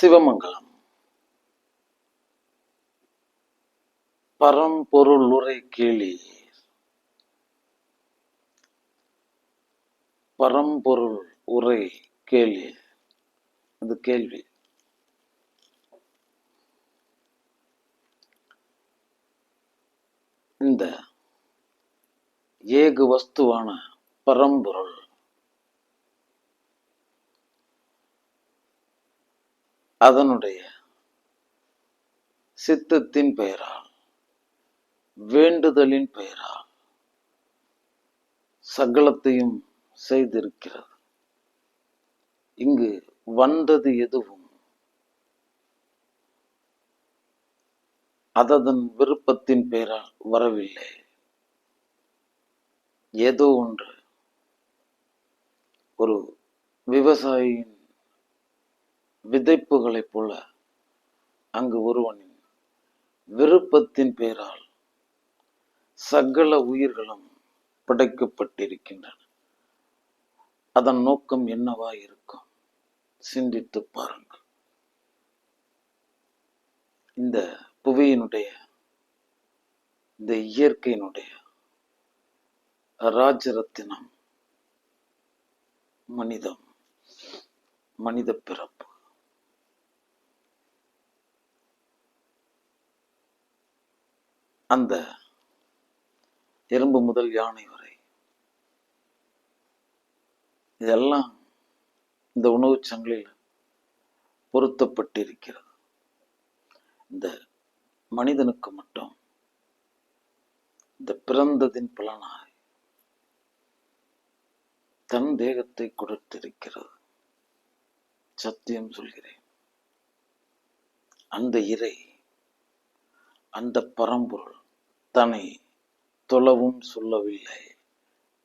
சிவமங்கலம். பரம்பொருள் உரை கேளி பரம்பொருள் உரை கேளீர். அது கேள்வி. இந்த ஏகு வஸ்துவான பரம்பொருள் அதனுடைய சித்தத்தின் பெயரால் வேண்டுதலின் பெயரால் சகலத்தையும் செய்திருக்கிறது. இங்கு வந்தது எதுவும் அததன் விருப்பத்தின் பெயரால் வரவில்லை. ஏதோ ஒன்று ஒரு விவசாயியின் விதைப்புகளைப் போல அங்கு ஒருவனின் விருப்பத்தின் பெயரால் சகல உயிர்களும் படைக்கப்பட்டிருக்கின்றன. அதன் நோக்கம் என்னவா இருக்கும் சிந்தித்து பாருங்கள். இந்த புவியினுடைய இந்த இயற்கையினுடைய ராஜரத்தினம் மனிதம் மனித பிறப்பு. அந்த எறும்பு முதல் யானை வரை. இதெல்லாம் இந்த உணவுச் சங்கிலியில் பொருத்தப்பட்டிருக்கிறது. இந்த மனிதனுக்கு மட்டும் இந்த பிறந்ததின் பலனாய் தன் தேகத்தை கொடுத்திருக்கிறது. சத்தியம் சொல்கிறேன். அந்த இறை அந்த பரம்பொருள் தன்னை தொழவும் சொல்லவில்லை.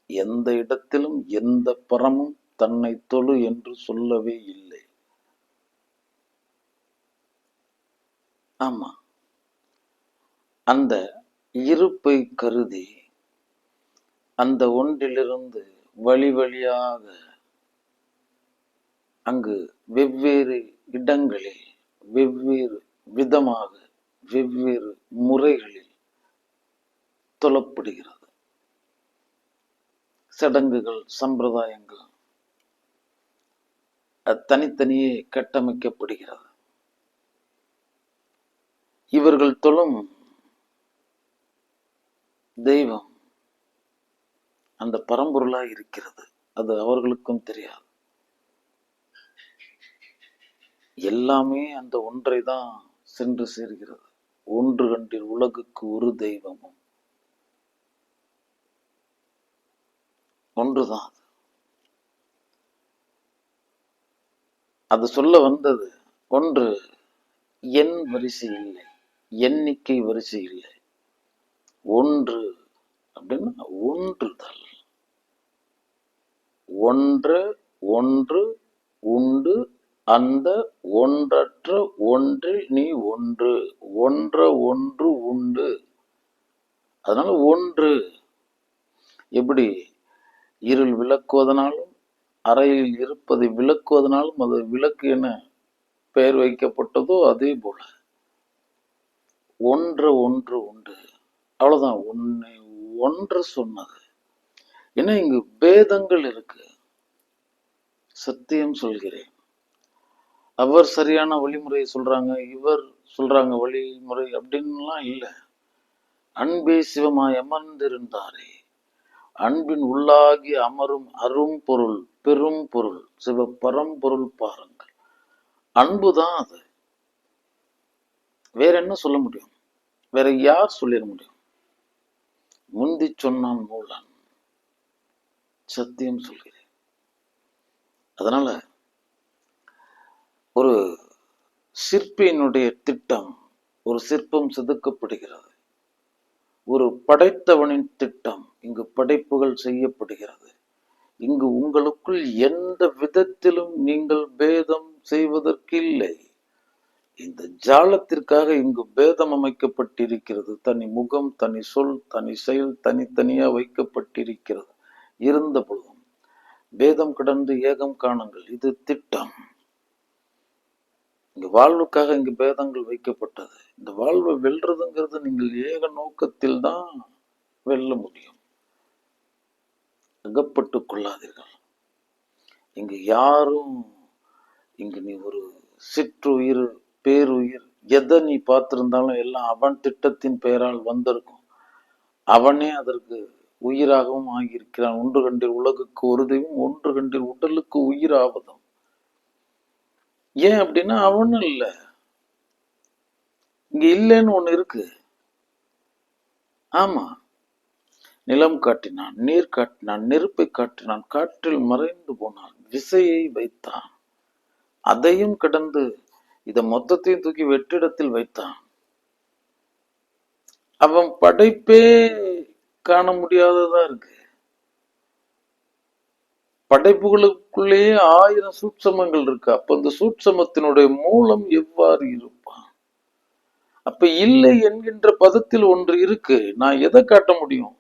எந்த இடத்திலும் எந்த பரமும் தன்னை தொழு என்று சொல்லவே இல்லை. ஆமா. அந்த இருப்பை கருதி அந்த ஒன்றிலிருந்து வழி வழியாக அங்கு வெவ்வேறு இடங்களில் வெவ்வேறு விதமாக வெவ்வேறு முறைகளில் தொழப்படுகிறது. சடங்குகள் சம்பிரதாயங்கள் தனித்தனியே கட்டமைக்கப்படுகிறது. இவர்கள் தொழும் தெய்வம் அந்த பரம்பொருளாய் இருக்கிறது. அது அவர்களுக்கும் தெரியாது. எல்லாமே அந்த ஒன்றை தான் சென்று சேர்கிறது. ஒன்று கண்டில் உலகுக்கு ஒரு தெய்வமும். ஒன்றுதான். அது. சொல்ல வந்தது ஒன்று எண் வரிசை இல்லை எண்ணிக்கை வரிசை இல்லை. ஒன்று அப்படின்னா ஒன்றுதல். ஒன்று ஒன்று உண்டு அந்த ஒன்றற்ற ஒன்றில் நீ ஒன்று ஒன்ற ஒன்று உண்டு. அதனால ஒன்று. எப்படி? இருள் விளக்குவதனாலும் அறையில் இருப்பதை விளக்குவதனாலும் அது விளக்கு என பெயர் வைக்கப்பட்டதோ அதே போல. ஒன்று ஒன்று உண்டு. அவ்வளவுதான். ஒன்னை ஒன்று சொன்னது. ஏன்னா இங்கு பேதங்கள் இருக்கு. சத்தியம் சொல்கிறேன். அவர் சரியான வழிமுறையை சொல்றாங்க இவர் சொல்றாங்க வழிமுறை அப்படின்லாம் இல்லை. அன்பே சிவமாய் அமர்ந்திருந்தாரே. அன்பின் உள்ளாகி அமரும் அரும் பொருள் பெரும் பொருள் சிவ பரம்பொருள் பாருங்கள். அன்புதான் அது. வேற என்ன சொல்ல முடியும்? வேற யார் சொல்லிட முடியும்? முந்தி சொன்னான் மூலன். சத்தியம் சொல்கிறேன். அதனால ஒரு சிற்பியினுடைய திட்டம் ஒரு சிற்பம் செதுக்கப்படுகிறது. ஒரு படைத்தவனின் திட்டம் இங்கு படைப்புகள் செய்யப்படுகிறது. இங்கு உங்களுக்குள் எந்த விதத்திலும் நீங்கள் பேதம் செய்வதற்கில்லை. இந்த ஜாலத்திற்காக இங்கு பேதம் அமைக்கப்பட்டிருக்கிறது. தனி முகம் தனி சொல் தனி செயல் தனித்தனியா வைக்கப்பட்டிருக்கிறது. இருந்த பொழுதும் பேதம் கடந்து ஏகம் காணுங்கள். இது திட்டம். இங்க வாழ்வுக்காக இங்கு பேதங்கள் வைக்கப்பட்டது. இந்த வாழ்வை வெல்றதுங்கிறது நீங்கள் ஏக நோக்கத்தில் தான் வெல்ல முடியும். அகப்பட்டு கொள்ளாதீர்கள். இங்கு யாரும் இங்கு நீ ஒரு சிற்றுயிர் பேருயிர் எதை நீ பார்த்திருந்தாலும் எல்லாம் அவன் திட்டத்தின் பெயரால் வந்திருக்கும். அவனே அதற்கு உயிராகவும் ஆகியிருக்கிறான். ஒன்று கண்டில் உலகுக்கு ஒரு தெய்வம் ஒன்று கண்டில் உடலுக்கு உயிராவதும் ஏன் அப்படின்னா அவனும் இல்லை. இங்க இல்லைன்னு ஒண்ணு இருக்கு. ஆமா. நிலம் காட்டினான் நீர் காட்டினான் நெருப்பை காட்டினான் காற்றில் மறைந்து போனான் விசையை வைத்தான். அதையும் கடந்து இத மொத்தத்தையும் தூக்கி வெற்றிடத்தில் வைத்தான். அவன் படைப்பே காண முடியாததா இருக்கு. படைப்புகளுக்குள்ளேயே ஆயிரம் சூட்சமங்கள் இருக்கு. அப்ப அந்த சூட்சமத்தினுடைய மூலம் எவ்வாறு இருப்பான்? அப்ப இல்லை என்கின்ற பதத்தில் ஒன்று இருக்கு. நான் எதை காட்ட முடியும்?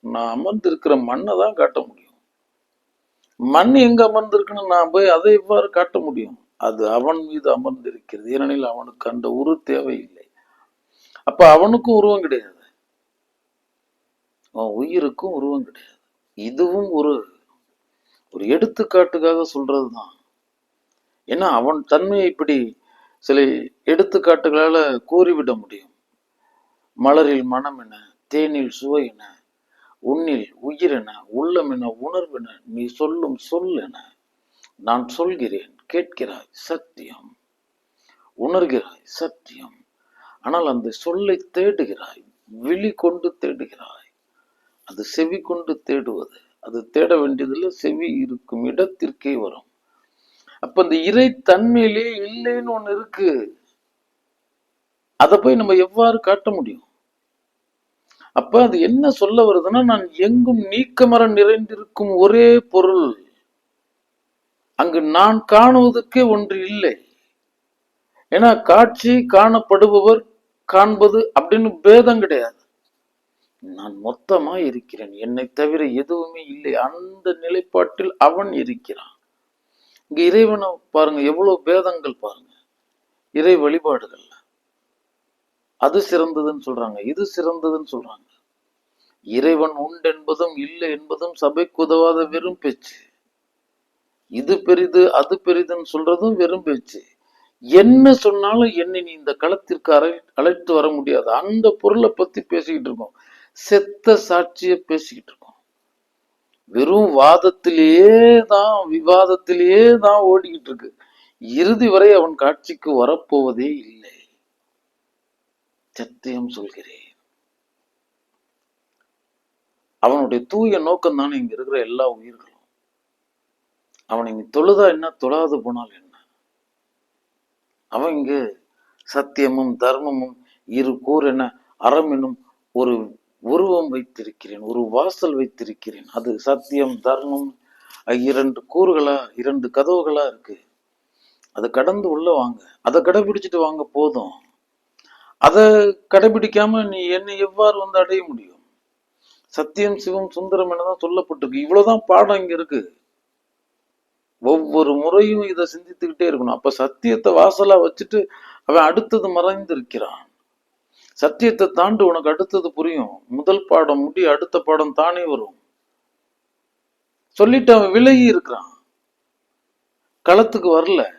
நான் அமர்ந்திருக்கிற மண்ணை தான் காட்ட முடியும். மண் எங்க அமர்ந்திருக்குன்னு நான் போய் அதை எவ்வாறு காட்ட முடியும்? அது அவன் மீது அமர்ந்திருக்கிறது. ஏனெனில் அவனுக்கு அந்த உரு தேவையில்லை. அப்ப அவனுக்கும் உருவம் கிடையாது. அவன் உயிருக்கும் உருவம் கிடையாது. இதுவும் ஒரு ஒரு எடுத்துக்காட்டுக்காக சொல்றதுதான். ஏன்னா அவன் தன்மையை இப்படி சில எடுத்துக்காட்டுகளால கூறிவிட முடியும். மலரில் மனம் என தேனில் சுவை என உன்னில் உயிர் என உள்ளம் என உணர்வென நீ சொல்லும் சொல் என நான் சொல்கிறேன் கேட்கிறாய் சத்தியம். உணர்கிறாய் சத்தியம். ஆனால் அந்த சொல்லை தேடுகிறாய் விழி கொண்டு தேடுகிறாய். அது செவி கொண்டு தேடுவது. அது தேட வேண்டியதில்லை செவி இருக்கும் இடத்திற்கே வரும். அப்ப இந்த இறை தன்மையிலே இல்லைன்னு ஒண்ணு இருக்கு. அதை போய் நம்ம எவ்வாறு காட்ட முடியும்? அப்ப அது என்ன சொல்ல வருதுன்னா நான் எங்கும் நீக்கமர நிறைந்திருக்கும் ஒரே பொருள். அங்கு நான் காணுவதற்கே ஒன்று இல்லை. ஏன்னா காட்சி காணப்படுபவர் காண்பது அப்படின்னு பேதம் கிடையாது. நான் மொத்தமா இருக்கிறேன். என்னை தவிர எதுவுமே இல்லை. அந்த நிலைப்பாட்டில் அவன் இருக்கிறான். இங்க இறைவனை பாருங்க எவ்வளவு பேதங்கள் பாருங்க. இறை வழிபாடுகள்ல அது சிறந்ததுன்னு சொல்றாங்க இது சிறந்ததுன்னு சொல்றாங்க. இறைவன் உண்டு என்பதும் இல்லை என்பதும் சபைக்கு உதவாத வெறும் பேச்சு. இது பெரிது அது பெரிதுன்னு சொல்றதும் வெறும் பேச்சு. என்ன சொன்னாலும் என்னை நீ இந்த களத்திற்கு அழை அழைத்து வர முடியாது. அந்த பொருளை பத்தி பேசிக்கிட்டு இருக்கோம். செத்த சாட்சிய பேசிக்கிட்டு இருக்கோம் வெறும் வாதத்திலேயே தான் விவாதத்திலேயே தான் ஓடிக்கிட்டு இருக்கு இறுதி வரை அவன் காட்சிக்கு வரப்போவதே இல்லை. சத்தியம் சொல்கிறேன். அவனுடைய தூய நோக்கம் தானே இங்க இருக்கிற எல்லா உயிர்களும். அவன் இங்க தொழுதா என்ன தொழாது போனால் என்ன? அவன் இங்கு சத்தியமும் தர்மமும் இரு கூர் என அறம் என்னும் ஒரு உருவம் வைத்திருக்கிறேன் ஒரு வாசல் வைத்திருக்கிறேன். அது சத்தியம் தர்மம் இரண்டு கூறுகளா இரண்டு கதவுகளா இருக்கு. அதை கடந்து உள்ள வாங்க. அதை கடைபிடிச்சிட்டு வாங்க போதும். அதை கடைபிடிக்காம நீ என்னை எவ்வாறு வந்து அடைய முடியும்? சத்தியம் சிவம் சுந்தரம் என்னதான் சொல்லப்பட்டிருக்கு. இவ்வளவுதான் பாடம் இங்க இருக்கு. ஒவ்வொரு முறையும் இதை சிந்தித்துக்கிட்டே இருக்கணும். அப்ப சத்தியத்தை வாசலா வச்சுட்டு அவன் அடுத்தது மறைந்திருக்கிறான். சத்தியத்தை தாண்டி உனக்கு அடுத்தது புரியும். முதல் பாடம் முடி அடுத்த பாடம் தானே வரும். சொல்லிட்டு அவன் விலகி இருக்கிறான். களத்துக்கு வரல.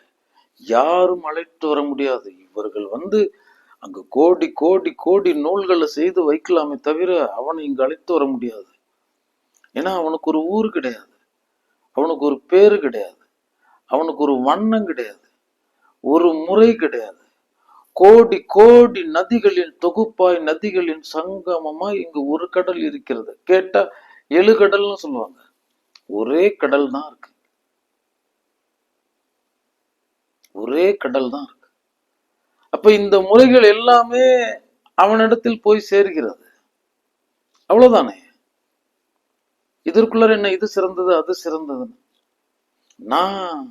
யாரும் அழைத்து வர முடியாது. இவர்கள் வந்து அங்கு கோடி கோடி கோடி நூல்களை செய்து வைக்கலாமே தவிர அவனை இங்கு அழைத்து வர முடியாது. ஏன்னா அவனுக்கு ஒரு ஊர் கிடையாது. அவனுக்கு ஒரு பேரு கிடையாது. அவனுக்கு ஒரு வண்ணம் கிடையாது. ஒரு முறை கிடையாது. கோடி கோடி நதிகளின் தொகுப்பாய் நதிகளின் சங்கமமாய் இங்கு ஒரு கடல் இருக்கிறது. கேட்டா எழு கடல்னு சொல்லுவாங்க. ஒரே கடல் தான் இருக்கு. ஒரே கடல் தான் இருக்கு. அப்ப இந்த முறைகள் எல்லாமே அவனிடத்தில் போய் சேர்கிறது. அவ்வளவுதானே? இதற்குள்ள என்ன இது சிறந்தது அது சிறந்ததுன்னு. நான்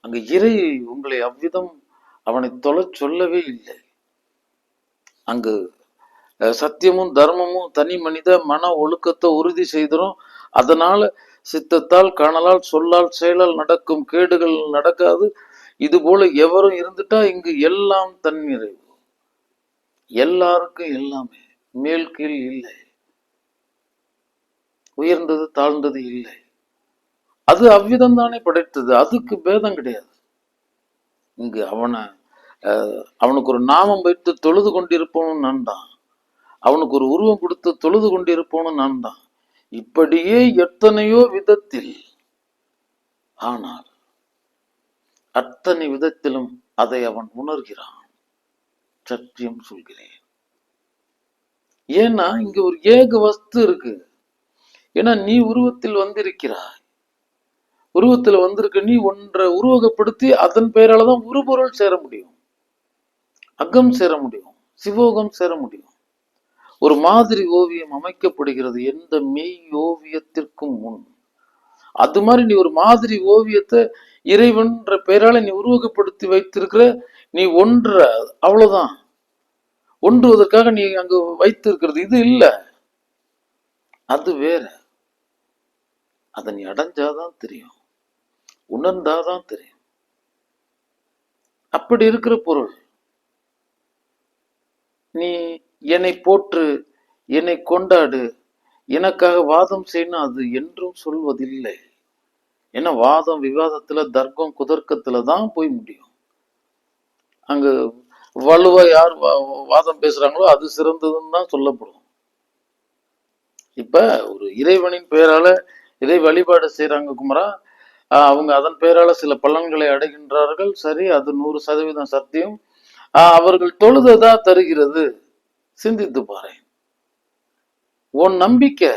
அங்க இறை உங்களை அவ்விதம் அவனை தொலை சொல்லவே இல்லை. அங்கு சத்தியமும் தர்மமும் தனி மனித மன ஒழுக்கத்தை உறுதி செய்தரும். அதனால சித்தத்தால் காணலால் சொல்லால் செயலால் நடக்கும் கேடுகள் நடக்காது. இது போல எவரும் இருந்துட்டா இங்கு எல்லாம் தன்னிறைவு எல்லாருக்கும் எல்லாமே மேல் கீழ் இல்லை. உயர்ந்தது தாழ்ந்தது இல்லை. அது அவ்விதம் தானே படைத்தது. அதுக்கு பேதம் கிடையாது. இங்கு அவனை அஹ், அவனுக்கு ஒரு நாமம் வைத்து தொழுது கொண்டிருப்பவனும் நான் தான். அவனுக்கு ஒரு உருவம் கொடுத்து தொழுது கொண்டிருப்பவனும் நான் தான். இப்படியே எத்தனையோ விதத்தில் ஆனால் அத்தனை விதத்திலும் அதை அவன் உணர்கிறான். சத்தியம் சொல்கிறேன். ஏன்னா இங்க ஒரு ஏக வஸ்து இருக்கு. ஏன்னா நீ உருவத்தில் வந்திருக்கிறாய். உருவத்துல வந்திருக்க நீ ஒன்றை உருவகப்படுத்தி அதன் பெயரால தான் உருபொருள் சேர முடியும். அகம் சேர முடியும். சிவோகம் சேர முடியும். ஒரு மாதிரி ஓவியம் அமைக்கப்படுகிறது எந்த மெய் ஓவியத்திற்கும் முன். அது மாதிரி நீ ஒரு மாதிரி ஓவியத்தை இறைவன்ற பெயரால நீ உருவகப்படுத்தி வைத்திருக்கிற நீ ஒன்ற அவ்வளவுதான். ஒன்றுவதற்காக நீ அங்கு வைத்திருக்கிறது. இது இல்லை. அது வேற. அதை நீ அடைஞ்சாதான் தெரியும். உணர்ந்தாதான் தெரியும். அப்படி இருக்கிற பொருள். நீ என்னை போற்று என்னை கொண்டாடு எனக்காக வாதம் செய்யணும் அது என்றும் சொல்வதில்லை. ஏன்னா வாதம் விவாதத்துல தர்க்கம் குதர்க்கத்துல தான் போய் முடியும். அங்க வலுவா யார் வா- வாதம் பேசுறாங்களோ அது சிறந்ததுன்னு தான் சொல்லப்படும். இப்ப ஒரு இறைவனின் பெயரால இறை வழிபாடு செய்யறாங்க குமரா அவங்க அதன் பெயரால சில பலன்களை அடைகின்றார்கள். சரி அது நூறு சதவீதம் சத்தியம். அவர்கள் தொழுததா தருகிறது? சிந்தித்து பாரு உன் நம்பிக்கை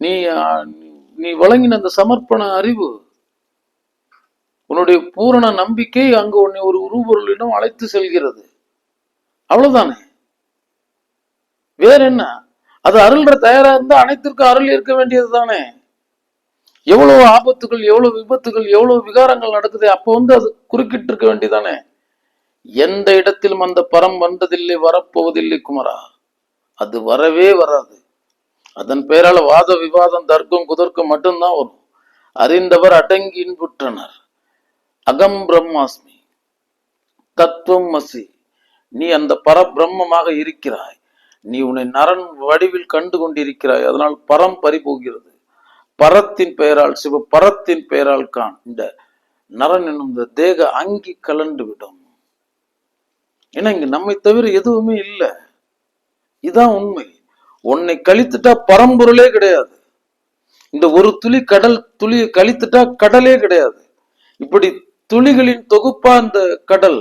நீ நீ வழங்கின அந்த சமர்ப்பண அறிவு உன்னுடைய பூரண நம்பிக்கை அங்கு உன்னை ஒரு உருவொருளிடம் அழைத்து செல்கிறது. அவ்வளவுதானே? வேற என்ன அது அருள்ற தயாரா இருந்தா அனைத்திற்கும் அருள் இருக்க வேண்டியது தானே எவ்வளவு ஆபத்துகள் எவ்வளவு விபத்துகள் எவ்வளவு விகாரங்கள் நடக்குது அப்போ வந்து அது குறுக்கிட்டு இருக்க வேண்டியதானே? எந்த இடத்திலும் அந்த பரம் வந்ததில்லை வரப்போவதில்லை குமரா. அது வரவே வராது. அதன் பெயரால வாத விவாதம் தர்க்கம் குதர்க்கம் மட்டும்தான் வரும். அறிந்தவர் அடங்கி இன்புற்றனர். அகம் பிரம்மாஸ்மி. தத்துவம் மசி. நீ அந்த பரபிரம்மமாக இருக்கிறாய். நீ உன்னை நரன் வடிவில் கண்டு கொண்டிருக்கிறாய். அதனால் பரம் பறிபோகிறது. பரத்தின் பெயரால் சிவ பரத்தின் பெயரால் கான் இந்த நரன் என்னும் இந்த தேக அங்கி கலண்டு விடும். ஏன்னா இங்க நம்மை தவிர எதுவுமே இல்லை. இதான் உண்மை. உன்னை கழித்துட்டா பரம்பொருளே கிடையாது. இந்த ஒரு துளி கடல் துளியை கழித்துட்டா கடலே கிடையாது. இப்படி துளிகளின் தொகுப்பா இந்த கடல்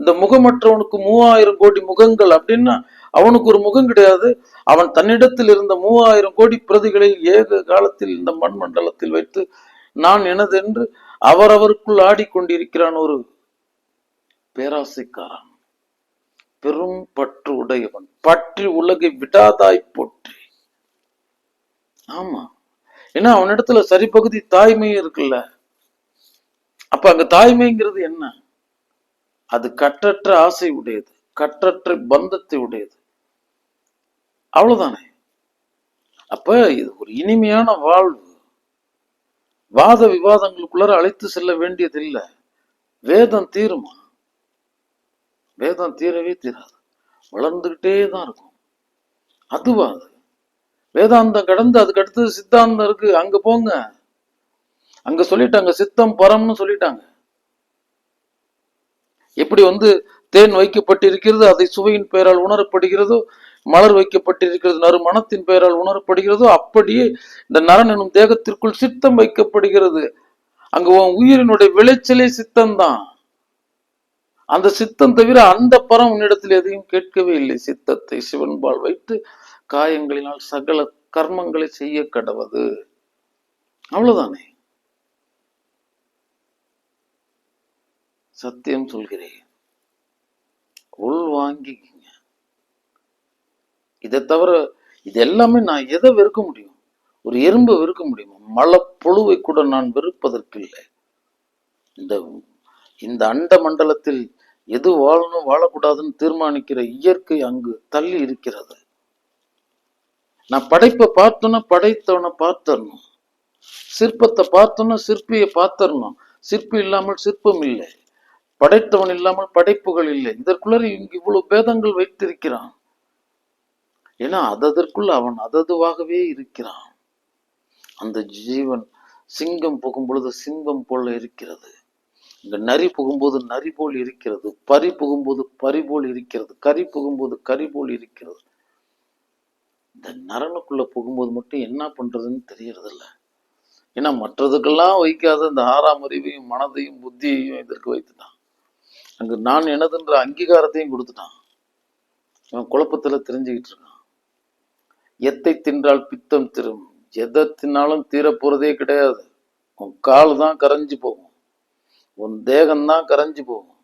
இந்த முகமற்றவனுக்கு மூவாயிரம் கோடி முகங்கள் அப்படின்னா அவனுக்கு ஒரு முகம் கிடையாது. அவன் தன்னிடத்தில் இருந்த மூவாயிரம் கோடி பிரதிகளை ஏக காலத்தில் இந்த மண் மண்டலத்தில் வைத்து நான் எனதென்று அவரவருக்குள் ஆடிக்கொண்டிருக்கிறான் ஒரு பேராசைக்காரன். பெரும் பற்று உடையவன். பற்றி உலகை விடாதாய் போற்றி. ஆமா. ஏன்னா அவனிடத்துல சரிபகுதி தாய்மையும் இருக்குல்ல. அப்ப அங்க தாய்மைங்கிறது என்ன? அது கற்றற்ற ஆசை உடையது கற்றற்ற பந்தத்தை உடையது. அவ்வளவுதானே? அப்ப இது ஒரு இனிமையான வாழ்வு. வாத விவாதங்களுக்குள்ளார அழைத்து செல்ல வேண்டியதில்லை வேதம் தீருமா? வேதம் தீரவே தீராது. வளர்ந்துகிட்டே தான் இருக்கும். அதுவா அது? வேதாந்தம் கடந்து அதுக்கு அடுத்தது சித்தாந்தம் இருக்கு. அங்க போங்க. அங்க சொல்லிட்டாங்க சித்தம் பரம்னு சொல்லிட்டாங்க. எப்படி வந்து தேன் வைக்கப்பட்டிருக்கிறது அதை சுவையின் பெயரால் உணரப்படுகிறதோ மலர் வைக்கப்பட்டிருக்கிறது. நறுமணத்தின் பெயரால் உணரப்படுகிறதோ அப்படியே இந்த நரன் எனும் தேகத்திற்குள் சித்தம் வைக்கப்படுகிறது. அங்க உன் உயிரினுடைய விளைச்சலே சித்தம்தான். அந்த சித்தம் தவிர அந்த பரம் உன்னிடத்தில் எதையும் கேட்கவே இல்லை. சித்தத்தை சிவன்பால் வைத்து காயங்களினால் சகல கர்மங்களை செய்ய கடவது. அவ்வளவுதானே? சத்தியம் சொல்கிறேன். உள் இதை தவிர இது எல்லாமே நான் எதை வெறுக்க முடியும்? ஒரு எறும்பை வெறுக்க முடியுமா? மலப்புழுவை கூட நான் வெறுப்பதற்கில்லை. இந்த இந்த அண்ட மண்டலத்தில் எது வாழணும் வாழக்கூடாதுன்னு தீர்மானிக்கிற இயற்கை அங்கு தள்ளி இருக்கிறது. நான் படைப்பை பார்த்தோன்னா படைத்தவனை பார்த்தரணும் சிற்பத்தை பார்த்தோன்னா சிற்பியை பார்த்தரணும் சிற்பி இல்லாமல் சிற்பம் இல்லை. படைத்தவன் இல்லாமல் படைப்புகள் இல்லை. இதற்குள்ள இங்கு இவ்வளவு பேதங்கள் வைத்திருக்கிறான். ஏன்னா அதற்குள்ள அவன் அததுவாகவே இருக்கிறான். அந்த ஜீவன் சிங்கம் புகும் பொழுது சிங்கம் போல இருக்கிறது. இங்க நரி புகும்போது நரி போல் இருக்கிறது. பறி புகும்போது பறி போல் இருக்கிறது. கறி புகும்போது கறி போல் இருக்கிறது. இந்த நரனுக்குள்ள புகும்போது மட்டும் என்ன பண்றதுன்னு தெரியறதில்ல. ஏன்னா மற்றதுக்கெல்லாம் வைக்காத இந்த ஆறாம் அறிவையும் மனதையும் புத்தியையும் இதற்கு வைத்துட்டான். அங்கு நான் எனதுன்ற அங்கீகாரத்தையும் கொடுத்துட்டான். இவன் குழப்பத்துல தெரிஞ்சுக்கிட்டு இருக்கான். எத்தை தின்றால் பித்தம் திரும்? எதை தின்னாலும் தீர போறதே கிடையாது. உன் கால் தான் கரைஞ்சு போகும். உன் தேகம்தான் கரைஞ்சு போகும்.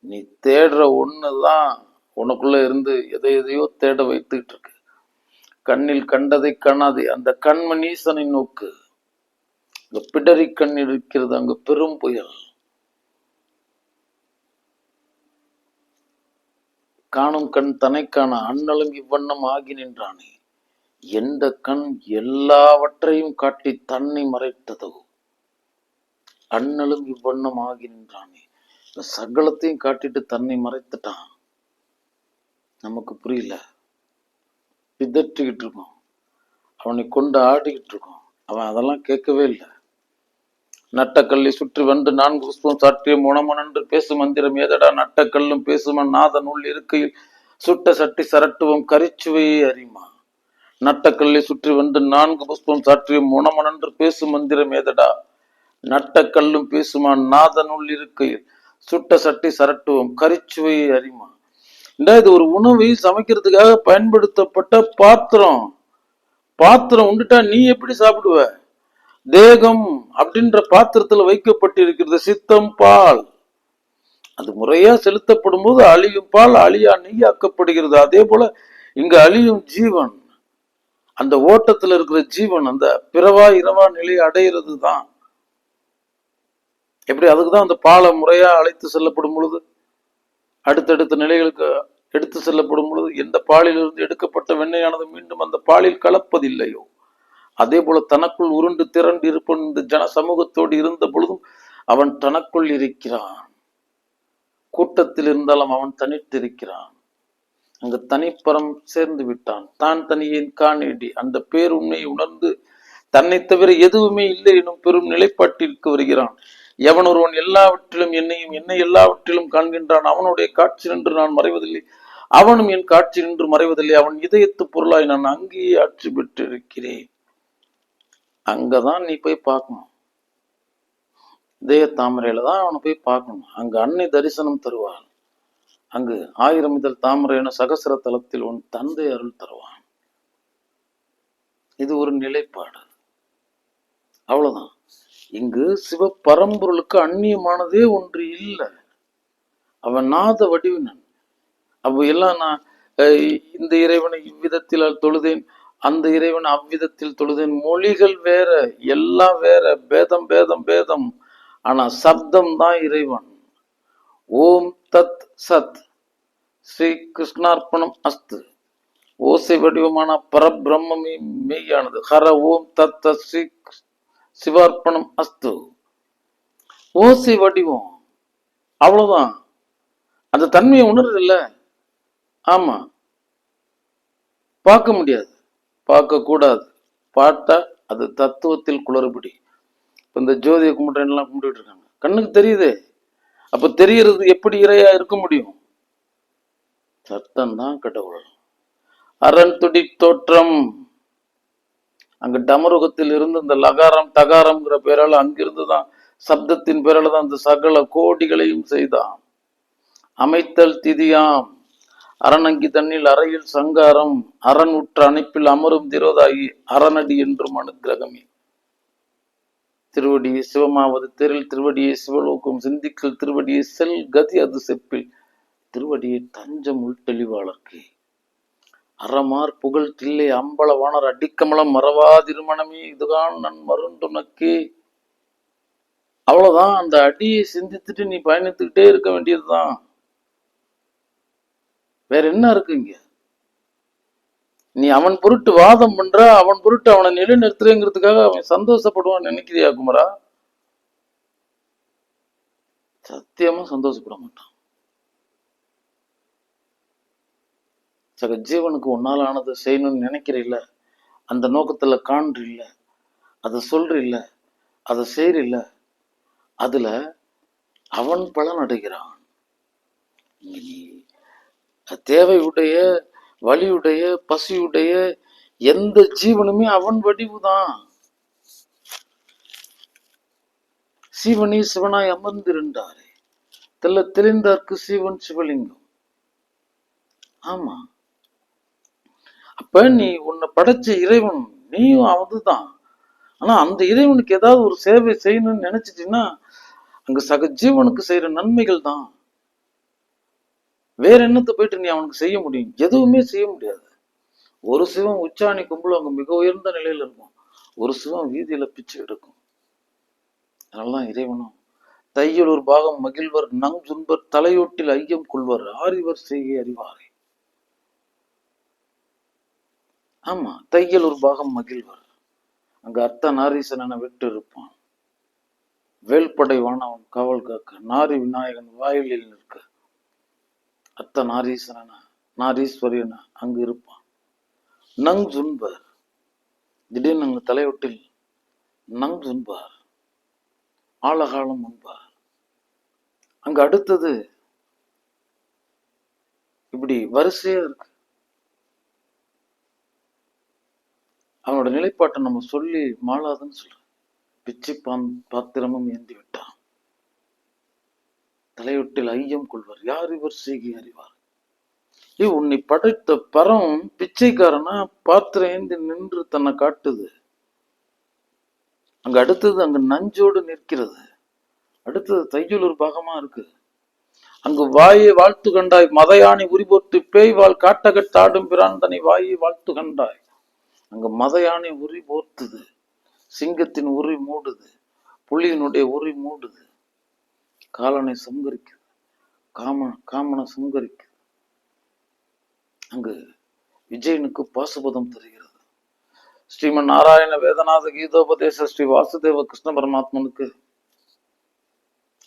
நீ தேடுற ஒண்ணுதான் உனக்குள்ள இருந்து எதை எதையோ தேட வைத்துக்கிட்டு இருக்கு. கண்ணில் கண்டதை காணாதே. அந்த கண்மணீசனை நோக்கு. இந்த பிடரி கண் இருக்கிறது. அங்க பெரும் புயல். காணும் கண் தனை காண அண்ணலும் இவ்வண்ணம் ஆகி நின்றானே. எந்த கண் எல்லாவற்றையும் காட்டி தன்னை மறைத்ததோ? அண்ணலும் இவ்வண்ணம் ஆகி நின்றானே. சகலத்தையும் காட்டிட்டு தன்னை மறைத்துட்டான். நமக்கு புரியல. பிதற்றிக்கிட்டு இருக்கோம் அவனை கொண்டு ஆடிக்கிட்டு இருக்கோம் அவன் அதெல்லாம் கேட்கவே இல்லை. நட்டக்கல்லை சுற்றி வந்து நான்கு புஷ்பம் சாற்றிய முனமன் என்று பேசும் மந்திரம் ஏதடா? நட்டக்கல்லும் பேசுமன் நாதன் உள் இருக்கையில் சுட்ட சட்டி சரட்டுவம் கரிச்சுவையே அறிமா நட்டக்கல்லை சுற்றி வந்து நான்கு புஷ்பம் சாற்றிய முனமனன்று பேசும் மந்திரம் ஏதடா? நட்டக்கல்லும் பேசுமான் நாதனுள் இருக்கையில் சுட்ட சட்டி சரட்டுவோம். கரிச்சுவையை அறிமா இந்த இது ஒரு உணவை சமைக்கிறதுக்காக பயன்படுத்தப்பட்ட பாத்திரம். பாத்திரம் உண்டுட்டா நீ எப்படி சாப்பிடுவ? தேகம் அப்படின்ற பாத்திரத்துல வைக்கப்பட்டிருக்கிறது சித்தம் பால். அது முறையா செலுத்தப்படும் போது அழியும் பால் அழியா நெய்யாக்கப்படுகிறது. அதே போல இங்க அழியும் ஜீவன். அந்த ஓட்டத்துல இருக்கிற ஜீவன் அந்த பிறவா இரவா நிலையை அடையிறது தான் எப்படி அதுக்கு தான் அந்த பாலை முறையா அழைத்து செல்லப்படும் பொழுது அடுத்தடுத்த நிலைகளுக்கு எடுத்து செல்லப்படும் பொழுது எந்த பாலிலிருந்து எடுக்கப்பட்ட வெண்ணையானது மீண்டும் அந்த பாலில் கலப்பதில்லையோ? அதே போல தனக்குள் உருண்டு திரண்டு இருப்பன் இந்த ஜன சமூகத்தோடு இருந்த பொழுதும் அவன் தனக்குள் இருக்கிறான். கூட்டத்தில் இருந்தாலும் அவன் தனித்திருக்கிறான். அங்கு தனிப்பரம் சேர்ந்து விட்டான். தான் தனியின் காணேடி. அந்த பேருண்மையை உணர்ந்து தன்னை தவிர எதுவுமே இல்லை எனும் பெரும் நிலைப்பாட்டிற்கு வருகிறான். எவன் ஒருவன் எல்லாவற்றிலும் என்னையும் என்னை எல்லாவற்றிலும் காண்கின்றான். அவனுடைய காட்சி நின்று நான் மறைவதில்லை. அவனும் என் காட்சி நின்று மறைவதில்லை. அவன் இதயத்து பொருளாய் நான் அங்கேயே ஆட்சி பெற்றிருக்கிறேன். அங்கதான் நீ போய் பார்க்கணும். இதய தாமரையில தான் அவனை போய் பார்க்கணும். அங்க அன்னை தரிசனம் தருவாள். அங்கு ஆயிரம் இதழ் தாமரை என சகசர தலத்தில் உன் தந்தை அருள் தருவான். இது ஒரு நிலைப்பாடு. அவ்வளவுதான். இங்கு சிவ பரம்பொருளுக்கு அந்நியமானதே ஒன்று இல்லை. அவன் நாத வடிவினன். அப்ப எல்லாம் நான் இந்த இறைவனை இவ்விதத்தில் தொழுதேன் அந்த இறைவன் அவ்விதத்தில் தொழுதேன். மொழிகள் வேற எல்லாம் வேற பேதம் பேதம் பேதம். ஆனா சப்தம் தான் இறைவன். ஓம் தத் சத். ஸ்ரீ கிருஷ்ணார்ப்பணம் அஸ்து. ஓசை வடிவமான பரபிரம்மே மெய்யானது. ஹர ஓம் தத் தத் ஸ்ரீ சிவார்ப்பணம் அஸ்து. ஓசை வடிவம். அவ்வளவுதான். அந்த தன்மையை உணர்றது இல்ல ஆமா. பார்க்க முடியாது. பார்க்க கூடாது. பார்த்தா அது தத்துவத்தில் குளறுபடி. இப்போ இந்த ஜோதியை கும்பிட்றேன்லாம் கும்பிட்டுட்டு இருக்காங்க. கண்ணுக்கு தெரியுதே. அப்ப தெரியறது எப்படி இறையா இருக்க முடியும்? சத்தம் தான் கடவுள். அரண் துடி தோற்றம். அங்க டமருகத்தில் இருந்து இந்த லகாரம் தகாரம்ங்கிற பேரால அங்கிருந்து தான் சப்தத்தின் பேரால தான் அந்த சகல கோடிகளையும் செய்தான். அமைத்தல் திதியாம். அரணங்கி தண்ணில் அறையில் சங்காரம். அரண் உற்ற அணைப்பில் அமரும் திரோதாகி அரணடி என்றும் அனுக்கிரகமே. திருவடியை சிவமாவது தெருள் திருவடியை சிவலோகம் சிந்திக்கல் திருவடியை செல் கதி அது செப்பில். திருவடியை தஞ்சம் உள்தெளிவாளர்க்கு அறமார் புகழ் தில்லை அம்பலவாணர் அடிக்கமலம் மறவா திருமணமே இதுதான் நன் மருந்துனக்கே அவ்வளவுதான் அந்த அடியை சிந்தித்துட்டு நீ பயணித்துக்கிட்டே இருக்க வேண்டியதுதான். வேற என்ன இருக்கு இங்க? நீ அவன் பொருட்டு வாதம் பண்ற அவன் பொருட்டு அவனை நிலைநிறுத்துறேங்கிறதுக்காக அவன் சந்தோஷப்படுவான் நினைக்கிறியா குமரா? சத்தியமா சந்தோஷப்பட மாட்டான். சக ஜீவனுக்கு உன்னால ஆனதை செய்யணும்னு நினைக்கிறீல்ல. அந்த நோக்கத்துல காண்றில்ல. அதை சொல்றில்ல. அதை செய்யறில்ல அதுல அவன் பலன் அடைகிறான். நீ தேவையுடைய வலியுடைய பசியுடைய எந்த ஜீவனுமே அவன் வடிவுதான். சிவனே சிவனாய் அமர்ந்திருந்தாரே. தெல்ல தெளிந்தார்க்கு சிவன் சிவலிங்கம். ஆமா. அப்ப நீ உன்னை படைச்ச இறைவன் நீயும் அவதுதான் ஆனா அந்த இறைவனுக்கு ஏதாவது ஒரு சேவை செய்யணும்னு நினைச்சிட்டீங்கன்னா அங்க சக ஜீவனுக்கு செய்யற நன்மைகள் தான். வேற என்னத்தை போயிட்டு நீ அவனுக்கு செய்ய முடியும்? எதுவுமே செய்ய முடியாது. ஒரு சிவம் உச்சாணி கும்பலும் அங்க மிக உயர்ந்த நிலையில இருக்கும். ஒரு சிவம் வீதியில பிச்சை எடுக்கும். அதெல்லாம் இறைவனும் தையல் ஒரு பாகம் மகிழ்வர் நங் துன்பர் தலையொட்டில் ஐயம் கொள்வர் ஆரிவர் செய்கை அறிவாரை. ஆமா தையல் ஒரு பாகம் மகிழ்வர். அங்க அர்த்த நாரீசனனை விட்டு இருப்பான். வேல்படை வானவன் காவல் காக்க நாரி விநாயகன் வாயிலில் நிற்க. அத்த நாரீஸ்வரனா நாரீஸ்வரியன? அங்கு இருப்பான். நங் துன்பர் திடீர்னு அங்கு தலையொட்டில் நங் துன்பார் ஆழகாலம் முன்பார். அங்க அடுத்தது இப்படி வரிசையா இருக்கு. அவனோட நிலைப்பாட்டை நம்ம சொல்லி மாளாதுன்னு சொல்ற பிச்சை பான் பாத்திரமும் ஏந்தி விட்டான். தலையொட்டில் ஐயம் கொள்வார். யார் இவர்? செய்கை அறிவார். ஏ உன்னை படைத்த பரம் பிச்சைக்காரனா? பாத்திரம் ஏந்தி நின்று தன்னை காட்டுது. அங்க அடுத்தது அங்க நஞ்சோடு நிற்கிறது. அடுத்தது தையல் ஒரு பாகமா இருக்கு. அங்கு வாயை வாழ்த்து கண்டாய் மதையானை உரிபோட்டு பேய் வாழ் காட்டகட்டாடும் பிரான் தனி வாயை வாழ்த்து கண்டாய். அங்க மத யானை உரி போர்த்துது சிங்கத்தின் உரி மூடுது. புலியினுடைய உரி மூடுது. காலனை சங்கரிக்குது காம காமனை சங்கரிக்குது அங்கு விஜயனுக்கு பாசுபதம் தருகிறது. ஸ்ரீமன் நாராயண வேதநாத கீதோபதேச ஸ்ரீ வாசுதேவ கிருஷ்ண பரமாத்மனுக்கு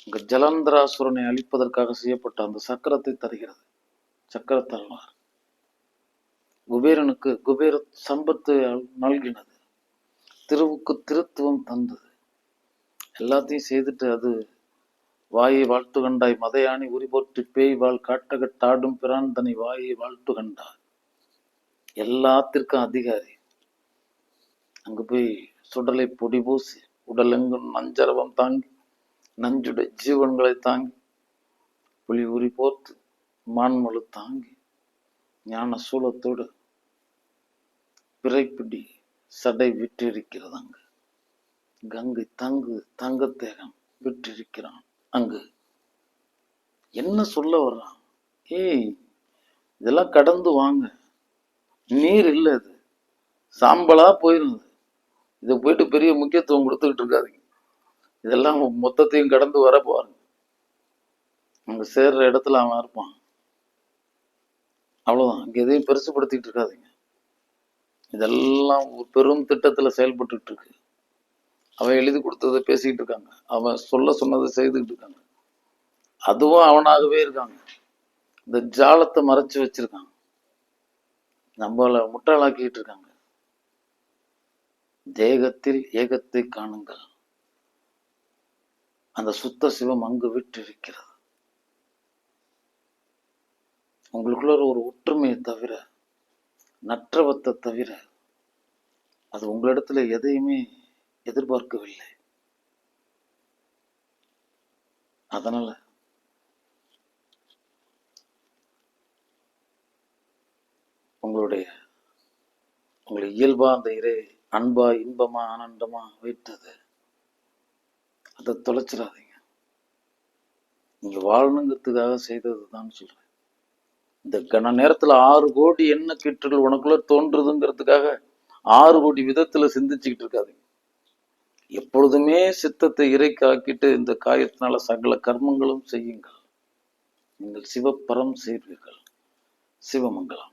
அங்கு ஜலந்தராசுரனை அழிப்பதற்காக செய்யப்பட்ட அந்த சக்கரத்தை தருகிறது. சக்கர தருவார் குபேரனுக்கு குபேர சம்பத்து நல்கினது. திருவுக்கு திருத்துவம் தந்தது. எல்லாத்தையும் செய்துட்டு அது வாயை வாழ்த்து கண்டாய் மதையானி உரிபோற்றி பேய் வாழ் காட்டகட்டாடும் பிரான் தனி வாயை வாழ்த்து கண்டார் எல்லாத்திற்கும் அதிகாரி. அங்கு போய் சுடலை பொடி பூசி உடலெங்கும் நஞ்சரவம் தாங்கி நஞ்சுடைய ஜீவன்களை தாங்கி புலி உரி போர்த்து மான்மழு தாங்கி ஞான சூலத்தோடு பிறைப்பிடி சடை விட்டிருக்கிறது அங்கு கங்கை தங்கு தங்கத்தேகம் விட்டிருக்கிறான் அங்கு. என்ன சொல்ல வர்றான்? ஏய் இதெல்லாம் கடந்து வாங்க. நீர் இல்லை அது சாம்பலா போயிருது இதை போயிட்டு பெரிய முக்கியத்துவம் கொடுத்துக்கிட்டு இருக்காதீங்க. இதெல்லாம் மொத்தத்தையும் கடந்து வர பாருங்க. அங்க சேர்ற இடத்துல அவன் இருப்பான். அவ்வளவுதான். அங்கே எதையும் பெருசுப்படுத்திட்டு இருக்காதீங்க. இதெல்லாம் ஒரு பெரும் திட்டத்துல செயல்பட்டுட்டு இருக்கு. அவன் எழுதி கொடுத்ததை பேசிக்கிட்டு இருக்காங்க. அவன் சொல்ல சொன்னதை செய்துக்கிட்டு இருக்காங்க. அதுவும் அவனாகவே இருக்காங்க. இந்த ஜாலத்தை மறைச்சு வச்சிருக்காங்க. நம்மள முட்டாளாக்கிட்டு இருக்காங்க. தேகத்தில் ஏகத்தை காணுங்கள். அந்த சுத்த சிவம் அங்கு விட்டு இருக்கிறது உங்களுக்குள்ள ஒரு ஒற்றுமையை தவிர நற்றவத்தை தவிர அது உங்களிடத்துல எதையுமே எதிர்பார்க்கவில்லை. அதனால உங்களுடைய உங்களை இயல்பா அந்த இறை அன்பா இன்பமா ஆனந்தமா வைத்தது அதை தொலைச்சிடாதீங்க. நீங்க வாழணுங்கிறதுக்காக செய்தது தான் சொல்றேன். இந்த கன நேரத்துல ஆறு கோடி என்ன கீற்றுகள் உனக்குள்ள தோன்றுதுங்கிறதுக்காக ஆறு கோடி விதத்துல சிந்திச்சுக்கிட்டு இருக்காதீங்க. எப்பொழுதுமே சித்தத்தை இறைக்காக்கிட்டு இந்த காயத்தினால சகல கர்மங்களும் செய்யுங்கள். நீங்கள் சிவப்பரம் செய்வீர்கள். சிவமங்கலம்.